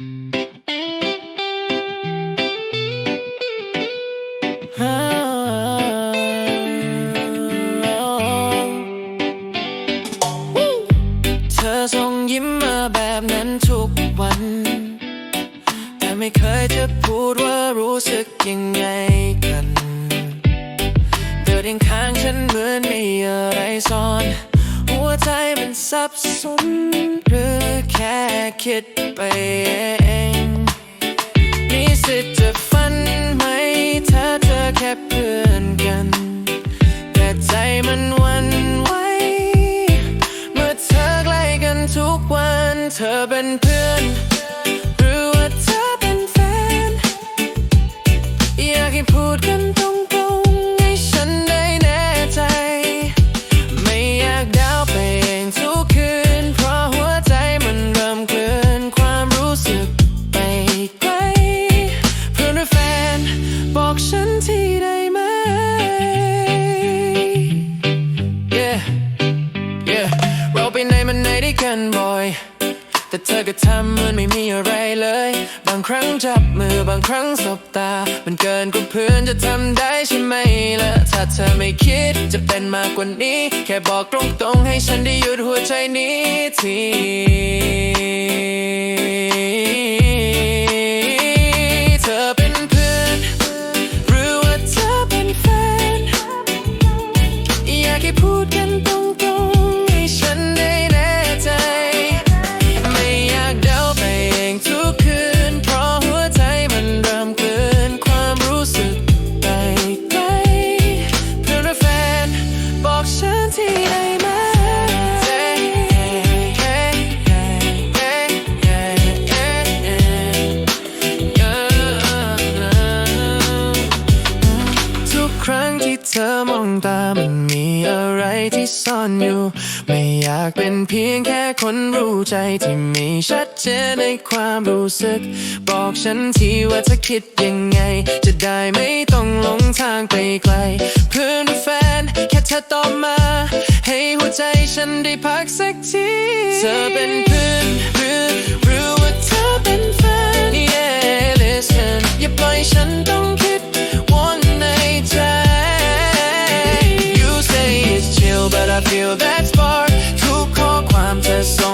เธอส่งยิ้มมาแบบนั้นทุกวัน แต่ไม่เคยจะพูดว่ารู้สึกยังไงกัน เดินเองข้างฉันเหมือนมีอะไรซ่อน หัวใจมันสับสนหรือ ค่คิดไปเองมีสิทธิ์จะฝันไหม ถ้าเธอแค่เพื่อนกัน แต่ใจมันวันไหวเมื่อเธอใกล้กันทุกวัน เธอเป็นเพื่อนหรือว่าเธอเป็นแฟน อยากให้พูดกันตรง บอกฉันทีได้ไหม Yeah Yeah เราไปไหนมันไหนได้กันบ่อย แต่เธอก็ทำเหมือนไม่มีอะไรเลย บางครั้งจับมือบางครั้งสบตา มันเกินกว่าเพื่อนจะทำได้ใช่ไหมล่ะ ถ้าเธอไม่คิดจะเป็นมากกว่านี้ แค่บอกตรงๆให้ฉันได้หยุดหัวใจนี้ที อมองตามันมีอะไรที่ซ่อนอยู่ ไม่อยากเป็นเพียงแค่คนรู้ใจที่ไม่ชัดเจนในความรู้สึก บอกฉันทีว่าเธอคิดยังไง จะได้ไม่ต้องหลงทางไปไกล เพื่อนแฟนแค่เธอตอบมา ให้หัวใจฉันได้พักสักที เธอเป็นเพื่อน So.